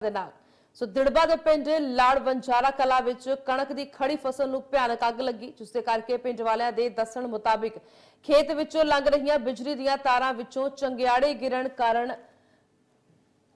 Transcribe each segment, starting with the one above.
ਦੇ ਨਾਲ। ਸੋ ਦਿੜਬਾ ਦੇ ਪਿੰਡ ਲਾੜ ਵੰਜਾਰਾ ਕਲਾ ਵਿੱਚ ਕਣਕ ਦੀ ਖੜੀ ਫਸਲ ਨੂੰ ਭਿਆਨਕ ਅੱਗ ਲੱਗੀ, ਜਿਸ ਦੇ ਕਰਕੇ ਪਿੰਡ ਵਾਲਿਆਂ ਦੇ ਦੱਸਣ ਮੁਤਾਬਿਕ ਖੇਤ ਵਿੱਚੋਂ ਲੰਘ ਰਹੀਆਂ ਬਿਜਲੀ ਦੀਆਂ ਤਾਰਾਂ ਵਿੱਚੋਂ ਚੰਗਿਆੜੇ ਗਿਰਨ ਕਾਰਨ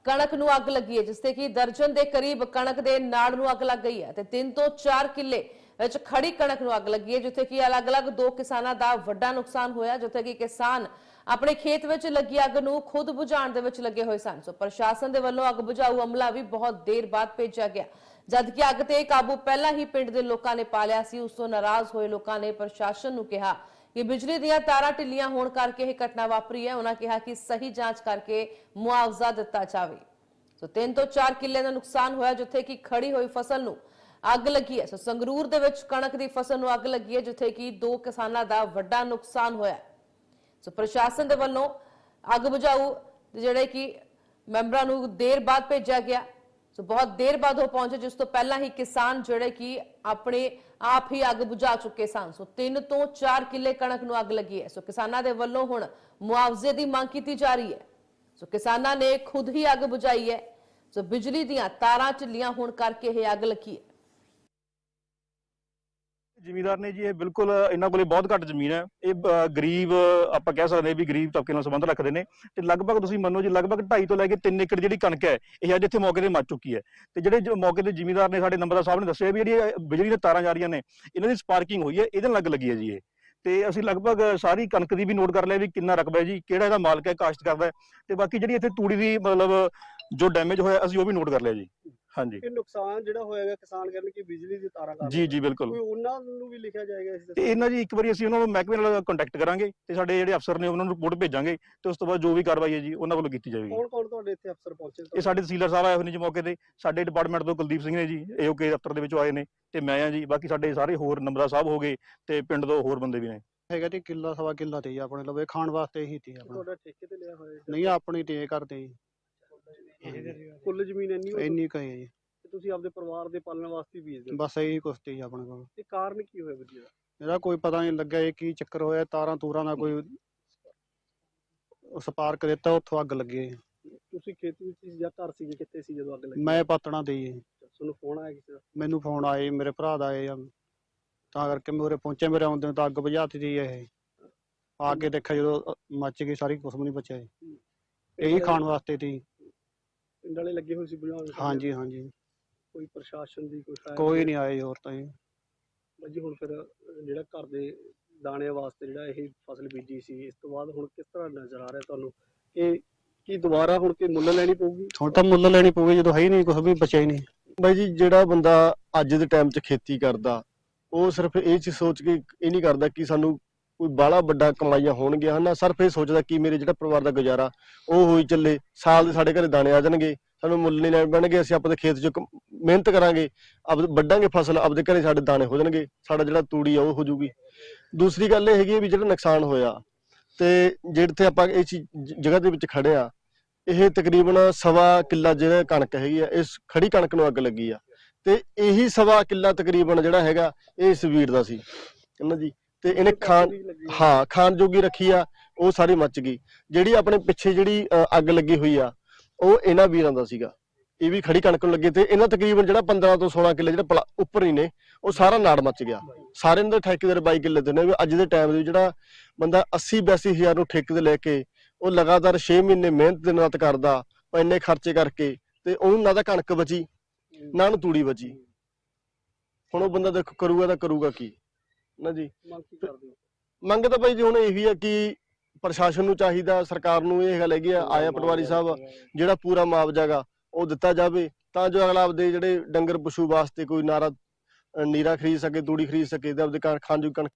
ਕਣਕ ਨੂੰ ਅੱਗ ਲੱਗੀ ਹੈ, ਜਿਸ ਤੇ ਕਿ ਦਰਜਨ ਦੇ ਕਰੀਬ ਕਣਕ ਦੇ ਨਾੜ ਨੂੰ ਅੱਗ ਲੱਗ ਗਈ ਹੈ ਤੇ 3 ਤੋਂ 4 ਕਿੱਲੇ ਵਿੱਚ ਖੜੀ ਕਣਕ ਨੂੰ ਅੱਗ ਲੱਗੀ ਹੈ, ਜਿੱਥੇ ਕਿ ਅਲੱਗ-ਅਲੱਗ ਦੋ ਕਿਸਾਨਾਂ ਦਾ ਵੱਡਾ ਨੁਕਸਾਨ ਹੋਇਆ, ਜਿੱਥੇ ਕਿ ਕਿਸਾਨ ਆਪਣੇ ਖੇਤ ਵਿੱਚ ਲੱਗੀ ਅੱਗ ਨੂੰ ਖੁਦ ਬੁਝਾਉਣ ਦੇ ਵਿੱਚ ਲੱਗੇ ਹੋਏ ਸਨ। ਸੋ ਪ੍ਰਸ਼ਾਸਨ ਦੇ ਵੱਲੋਂ ਅੱਗ ਬੁਝਾਊ ਅਮਲਾ ਵੀ ਬਹੁਤ ਦੇਰ ਬਾਅਦ ਭੇਜਿਆ ਗਿਆ। ਜਦ ਕਿ ਅੱਗ ਤੇ ਕਾਬੂ ਪਹਿਲਾਂ ਹੀ ਪਿੰਡ ਦੇ ਲੋਕਾਂ ਨੇ ਪਾ ਲਿਆ ਸੀ, ਉਸ ਤੋਂ ਨਾਰਾਜ਼ ਹੋਏ ਲੋਕਾਂ ਨੇ ਪ੍ਰਸ਼ਾਸਨ ਨੂੰ ਕਿਹਾ ਕਿ ਬਿਜਲੀ ਦੀਆਂ ਤਾਰਾਂ ਢਿੱਲੀਆਂ ਹੋਣ ਕਰਕੇ ਇਹ ਘਟਨਾ ਵਾਪਰੀ ਹੈ। ਉਹਨਾਂ ਕਿਹਾ ਕਿ ਸਹੀ ਜਾਂਚ ਕਰਕੇ ਮੁਆਵਜ਼ਾ ਦਿੱਤਾ ਜਾਵੇ। ਸੋ 3 ਤੋਂ 4 ਕਿੱਲੇ ਦਾ ਨੁਕਸਾਨ ਹੋਇਆ, ਜਿੱਥੇ ਕਿ ਖੜੀ ਹੋਈ ਫਸਲ ਨੂੰ ਅੱਗ ਲੱਗੀ ਹੈ। ਸੋ ਸੰਗਰੂਰ ਦੇ ਵਿੱਚ ਕਣਕ ਦੀ ਫਸਲ ਨੂੰ ਅੱਗ ਲੱਗੀ ਹੈ, ਜਿੱਥੇ ਕਿ ਦੋ ਕਿਸਾਨਾਂ ਦਾ ਵੱਡਾ ਨੁਕਸਾਨ ਹੋਇਆ ਸੋ ਪ੍ਰਸ਼ਾਸਨ ਦੇ ਵੱਲੋਂ ਅੱਗ ਬੁਝਾਊ ਜਿਹੜੇ ਕਿ ਮੈਂਬਰਾਂ ਨੂੰ ਦੇਰ ਬਾਅਦ ਭੇਜਿਆ ਗਿਆ। ਸੋ ਬਹੁਤ ਦੇਰ ਬਾਅਦ ਉਹ ਪਹੁੰਚੇ, ਜਿਸ ਤੋਂ ਪਹਿਲਾਂ ਹੀ ਕਿਸਾਨ ਜਿਹੜੇ ਕਿ ਆਪਣੇ ਆਪ ਹੀ ਅੱਗ ਬੁਝਾ ਚੁੱਕੇ ਸਨ। ਸੋ 3 ਤੋਂ 4 ਕਿੱਲੇ ਕਣਕ ਨੂੰ ਅੱਗ ਲੱਗੀ ਹੈ। ਸੋ ਕਿਸਾਨਾਂ ਦੇ ਵੱਲੋਂ ਹੁਣ ਮੁਆਵਜ਼ੇ ਦੀ ਮੰਗ ਕੀਤੀ ਜਾ ਰਹੀ ਹੈ। ਸੋ ਕਿਸਾਨਾਂ ਨੇ ਖੁਦ ਹੀ ਅੱਗ ਬੁਝਾਈ ਹੈ। ਸੋ ਬਿਜਲੀ ਦੀਆਂ ਤਾਰਾਂ ਢਿੱਲੀਆਂ ਹੋਣ ਕਰਕੇ ਇਹ ਅੱਗ ਲੱਗੀ ਹੈ। ਜ਼ਿਮੀਦਾਰ ਨੇ ਜੀ ਇਹ ਬਿਲਕੁਲ ਇਹਨਾਂ ਕੋਲੇ ਬਹੁਤ ਘੱਟ ਜ਼ਮੀਨ ਹੈ। ਇਹ ਅ, ਗਰੀਬ ਆਪਾਂ ਕਹਿ ਸਕਦੇ ਹਾਂ ਵੀ ਗਰੀਬ ਤਬਕੇ ਨਾਲ ਸੰਬੰਧ ਰੱਖਦੇ ਨੇ। ਤੇ ਲਗਭਗ ਤੁਸੀਂ ਮੰਨੋ ਜੀ ਲਗਭਗ 2.5 ਤੋਂ ਲੈ ਕੇ 3 ਏਕੜ ਜਿਹੜੀ ਕਣਕ ਹੈ ਇਹ ਅੱਜ ਇੱਥੇ ਮੌਕੇ ਤੇ ਮੱਚ ਚੁੱਕੀ ਹੈ। ਤੇ ਜਿਹੜੇ ਜੋ ਮੌਕੇ ਤੇ ਜ਼ਿਮੀਦਾਰ ਨੇ ਸਾਡੇ ਨੰਬਰਦਾਰ ਸਾਹਿਬ ਨੇ ਦੱਸਿਆ ਵੀ ਜਿਹੜੀ ਇਹ ਬਿਜਲੀ ਦੀਆਂ ਤਾਰਾਂ ਜਾ ਰਹੀਆਂ ਨੇ ਇਹਨਾਂ ਦੀ ਸਪਾਰਕਿੰਗ ਹੋਈ ਹੈ ਇਹਦੇ ਨਾਲ ਲੱਗ ਲੱਗੀ ਹੈ ਜੀ ਇਹ। ਤੇ ਅਸੀਂ ਲਗਭਗ ਸਾਰੀ ਕਣਕ ਦੀ ਵੀ ਨੋਟ ਕਰ ਲਿਆ ਵੀ ਕਿੰਨਾ ਰਕਬਾ ਹੈ ਜੀ ਕਿਹੜਾ ਇਹਦਾ ਮਾਲਕ ਹੈ ਕਾਸ਼ਤ ਕਰਦਾ ਹੈ। ਤੇ ਬਾਕੀ ਜਿਹੜੀ ਇੱਥੇ ਤੂੜੀ ਦੀ ਮਤਲਬ ਜੋ ਡੈਮੇਜ ਹੋਇਆ ਅਸੀਂ ਉਹ ਵੀ ਨੋਟ ਕਰ ਲਿਆ ਜੀ। ਹਾਂਜੀ। ਇਹ ਨੁਕਸਾਨ ਜਿਹੜਾ ਹੋਏਗਾ ਕਿਸਾਨ ਕਰਨ ਕਿ ਬਿਜਲੀ ਦੀ ਤਾਰਾਂ ਕਰ ਜੀ ਜੀ ਬਿਲਕੁਲ। ਕੋਈ ਉਹਨਾਂ ਨੂੰ ਵੀ ਲਿਖਿਆ ਜਾਏਗਾ ਇਸ ਤੇ ਇਹਨਾਂ ਜੀ ਇੱਕ ਵਾਰੀ ਅਸੀਂ ਉਹਨਾਂ ਨੂੰ ਮਹਿਕਮੇ ਨਾਲ ਕੰਟੈਕਟ ਕਰਾਂਗੇ ਤੇ ਸਾਡੇ ਜਿਹੜੇ ਅਫਸਰ ਨੇ ਉਹਨਾਂ ਨੂੰ ਰਿਪੋਰਟ ਭੇਜਾਂਗੇ ਤੇ ਉਸ ਤੋਂ ਬਾਅਦ ਜੋ ਵੀ ਕਾਰਵਾਈ ਹੈ ਜੀ ਉਹਨਾਂ ਵੱਲੋਂ ਕੀਤੀ ਜਾਵੇਗੀ। ਕੌਣ ਕੌਣ ਤੁਹਾਡੇ ਇੱਥੇ ਅਫਸਰ ਪਹੁੰਚੇ ਇਹ ਸਾਡੇ ਤਹਿਸੀਲਦਾਰ ਸਾਹਿਬ ਆਏ ਹੋਏ ਨੇ ਜੀ ਮੌਕੇ ਤੇ। ਸਾਡੇ ਡਿਪਾਰਟਮੈਂਟ ਤੋਂ ਕੁਲਦੀਪ ਸਿੰਘ ਨੇ ਜੀ ਏਓਕੇ ਦਫ਼ਤਰ ਦੇ ਵਿੱਚੋਂ ਆਏ ਨੇ ਤੇ ਮੈਂ ਆ ਜੀ। ਬਾਕੀ ਸਾਡੇ ਸਾਰੇ ਹੋਰ ਨੰਬਰਾ ਸਾਹਿਬ ਹੋ ਗਏ ਤੇ ਪਿੰਡ ਤੋਂ ਹੋਰ ਬੰਦੇ ਵੀ ਨੇ। ਹੈਗਾ ਜੀ ਕਿੱਲਾ ਸਵਾ ਕਿੱਲਾ ਤੇ ਜੀ ਆਪਣੇ ਲਵੇ ਖਾਣ ਵਾਸਤੇ ਹੀ ਤੇ ਆਪਣਾ। ਤੁਹਾਡਾ ਠੇਕੇ ਤੇ ਲਿਆ ਹੋਇਆ ਨਹੀਂ ਆਪਣੀ ਤੇ ਕਰਦੇ ਜੀ। ਕੁੱਲ ਜ਼ਮੀਨ ਇੰਨੀ ਹੋਈ ਇੰਨੀ ਕਹੇ ਜੀ। ਤੇ ਤੁਸੀਂ ਆਪਦੇ ਪਰਿਵਾਰ ਦੇ ਪਾਲਣ ਵਾਸਤੇ ਹੀ ਬੀਜਦੇ ਹੋ। ਬਸ ਇਹੀ ਕੁਛ ਤੇ ਜੀ ਆਪਣੇ ਕੋਲ। ਇਹ ਕਾਰਨ ਕੀ ਹੋਇਆ ਬਿਜਲੀ ਦਾ ਇਹਦਾ? ਕੋਈ ਪਤਾ ਨਹੀਂ ਲੱਗਿਆ ਇਹ ਕੀ ਚੱਕਰ ਹੋਇਆ ਤਾਰਾਂ ਤੂਰਾਂ ਦਾ ਕੋਈ ਸਪਾਰਕ ਦਿੱਤਾ ਉੱਥੋਂ ਅੱਗ ਲੱਗੀ ਜੀ। ਤੁਸੀਂ ਖੇਤ ਵਿੱਚ ਸੀ ਜਾਂ ਘਰ ਸੀ ਕਿੱਥੇ ਸੀ ਜਦੋਂ ਅੱਗ ਲੱਗੀ? ਮੈਂ ਪਾਤਣਾ ਤੇ ਜੀ। ਤੁਹਾਨੂੰ ਫੋਨ ਆਇਆ ਕਿਸੇ ਦਾ? ਮੈਨੂੰ ਫੋਨ ਆਏ ਮੇਰੇ ਭਰਾ ਦਾ ਆਏ ਆ ਤਾਂ ਕਰਕੇ ਮੈਂ ਉਰੇ ਪਹੁੰਚੇ ਮੇਰੇ ਆਉਂਦੇ ਨੂੰ ਤਾਂ ਅੱਗ ਬੁਝਾਤੀ ਸੀ ਇਹ। ਆ ਕੇ ਦੇਖਿਆ ਜਦੋਂ ਅ, ਮੱਚ ਗਈ ਸਾਰੀ ਵੀ ਨਹੀਂ ਬਚਿਆ ਜੀ। ਇਹੀ ਖਾਣ ਵਾਸਤੇ ਸੀ ਪਿੰਡ ਵਾਲੇ ਲੱਗੇ ਹੋਏ ਸੀ ਬੁਝਾਉਣ ਹਾਂਜੀ ਹਾਂਜੀ। ਕੋਈ ਪ੍ਰਸ਼ਾਸਨ ਦੀ ਕੋਈ ਸਹਾਇਤਾ ਕੋਈ ਨਹੀਂ ਆਏ ਹੋਰ ਤਾਂ ਜੀ। ਬਾਜੀ ਹੁਣ ਫਿਰ ਜਿਹੜਾ ਘਰ ਦੇ ਦਾਣਿਆਂ ਵਾਸਤੇ ਜਿਹੜਾ ਇਹ ਫਸਲ ਬੀਜੀ ਸੀ ਇਸ ਤੋਂ ਬਾਅਦ ਹੁਣ ਕਿਸ ਤਰ੍ਹਾਂ ਨਜ਼ਰ ਆ ਰਿਹਾ ਤੁਹਾਨੂੰ? ਕਿ ਕੀ ਦੁਬਾਰਾ ਹੁਣ ਕਿ ਮੁੱਲ ਲੈਣੀ ਪਊਗੀ? ਹੁਣ ਤਾਂ ਮੁੱਲ ਲੈਣੀ ਪਊਗੀ ਜਦੋਂ ਹੈ ਹੀ ਨਹੀਂ ਕੁਛ ਵੀ ਬਚਿਆ ਹੀ ਨਹੀਂ। ਬਾਈ ਜੀ ਜਿਹੜਾ ਬੰਦਾ ਅੱਜ ਦੇ ਟਾਈਮ 'ਚ ਖੇਤੀ ਕਰਦਾ ਉਹ ਸਿਰਫ ਇਹ ਚੀਜ਼ ਸੋਚ ਕੇ ਇਹ ਨਹੀਂ ਕਰਦਾ ਕਿ ਸਾਨੂੰ ਕੋਈ ਬਾਹਲਾ ਵੱਡਾ ਕਮਾਈਆਂ ਹੋਣਗੀਆਂ, ਹਨਾ? ਸਿਰਫ ਇਹ ਸੋਚਦਾ ਕਿ ਮੇਰੇ ਜਿਹੜਾ ਪਰਿਵਾਰ ਦਾ ਗੁਜ਼ਾਰਾ, ਉਹ ਹੋਈ ਚੱਲੇ, ਸਾਲ ਦੇ ਸਾਡੇ ਘਰੇ ਦਾਣੇ ਆ ਜਾਣਗੇ, ਸਾਨੂੰ ਮੁੱਲ ਨਹੀਂ ਲੈਣ ਪੈਣਗੇ, ਅਸੀਂ ਆਪਣੇ ਖੇਤ 'ਚ ਮਿਹਨਤ ਕਰਾਂਗੇ ਆਪ ਵੱਢਾਂਗੇ ਫਸਲ, ਆਪਦੇ ਘਰੇ ਸਾਡੇ ਦਾਣੇ ਹੋ ਜਾਣਗੇ, ਸਾਡਾ ਜਿਹੜਾ ਤੂੜੀ ਆ, ਉਹ ਹੋ ਜੂਗੀ ਦੂਸਰੀ ਗੱਲ ਇਹ ਹੈਗੀ ਵੀ ਜਿਹੜਾ ਨੁਕਸਾਨ ਹੋਇਆ, ਤੇ ਜਿਹੜੇ ਆਪਾਂ ਇਹ ਚੀਜ਼ ਜਗ੍ਹਾ ਦੇ ਵਿੱਚ ਖੜੇ ਆ, ਇਹ ਤਕਰੀਬਨ ਸਵਾ ਕਿੱਲਾ ਜਿਹੜਾ ਕਣਕ ਹੈਗੀ ਆ, ਇਸ ਖੜੀ ਕਣਕ ਨੂੰ ਅੱਗ ਲੱਗੀ ਆ। ਤੇ ਇਹੀ ਸਵਾ ਕਿੱਲਾ ਤਕਰੀਬਨ ਜਿਹੜਾ ਹੈਗਾ, ਇਹ ਇਸ ਵੀਰ ਦਾ ਸੀ। ਇਹਨਾਂ ਜੀ? ਤੇ ਇਹਨੇ ਹੋਈ। ਹਾਂ ਖਾਣ ਜੋਗੀ ਰੱਖੀ ਆ ਉਹ ਸਾਰੀ ਮੱਚ ਗਈ। ਜਿਹੜੀ ਆਪਣੇ ਪਿੱਛੇ ਜਿਹੜੀ ਅ, ਅੱਗ ਲੱਗੀ ਹੋਈ ਆ ਉਹ ਇਹਨਾਂ ਵੀਰਾਂ ਦਾ ਸੀਗਾ। ਇਹ ਵੀ ਖੜੀ ਕਣਕ ਨੂੰ ਲੱਗੇ ਤੇ ਇਹਨਾਂ ਤਕਰੀਬਨ ਜਿਹੜਾ 15 ਤੋਂ 16 ਕਿੱਲੇ ਜਿਹੜਾ ਪਲਾ- ਉੱਪਰ ਹੀ ਨੇ ਉਹ ਸਾਰਾ ਨਾੜ ਮੱਚ ਗਿਆ। ਸਾਰੇ ਦੇ ਠੇਕੇਦਾਰ 22 ਕਿੱਲੇ ਦੇ ਨੇ ਵੀ ਅੱਜ ਦੇ ਟਾਈਮ ਦੇ ਵਿੱਚ ਜਿਹੜਾ ਬੰਦਾ 80 82 ਹਜ਼ਾਰ ਨੂੰ ਠੇਕੇ ਤੇ ਲੈ ਕੇ ਉਹ ਲਗਾਤਾਰ 6 ਮਹੀਨੇ ਮਿਹਨਤ ਦੇ ਨਾਲ ਕਰਦਾ ਉਹ ਇੰਨੇ ਖਰਚੇ ਕਰਕੇ ਤੇ ਉਹਨੂੰ ਨਾ ਤਾਂ ਕਣਕ ਬਚੀ ਨਾ ਨੂੰ ਤੂੜੀ ਬਚੀ। ਹੁਣ ਉਹ ਬੰਦਾ ਦੇਖੋ ਕਰੂਗਾ ਤਾਂ ਕਰੂਗਾ ਕੀ? ਨਾ ਜੀ। ਮੰਗ ਕੀ ਕਰਦੇ ਹੋ? ਮੰਗ ਤਾਂ ਭਾਈ ਜੀ ਹੁਣ ਇਹੀ ਹੈ ਕਿ ਪ੍ਰਸ਼ਾਸਨ ਨੂੰ ਚਾਹੀਦਾ ਸਰਕਾਰ ਨੂੰ ਇਹ ਗੱਲ ਹੈਗੀ ਆ ਆਇਆ ਪਟਵਾਰੀ ਸਾਹਿਬ ਜਿਹੜਾ ਪੂਰਾ ਮੁਆਵਜ਼ਾ ਗਾ ਉਹ ਦਿੱਤਾ ਜਾਵੇ। ਤਾਂ ਜੋ ਅਗਲਾ ਆਪਦੇ ਜਿਹੜੇ ਡੰਗਰ ਪਸ਼ੂ ਵਾਸਤੇ ਕੋਈ ਨਾਰਾ ਨੀਰਾ ਖਰੀਦ ਸਕੇ ਤੂੜੀ ਖਰੀਦ ਸਕੇ ਤੇ ਆਪਦੇ ਜੋਗੀ ਕਣਕ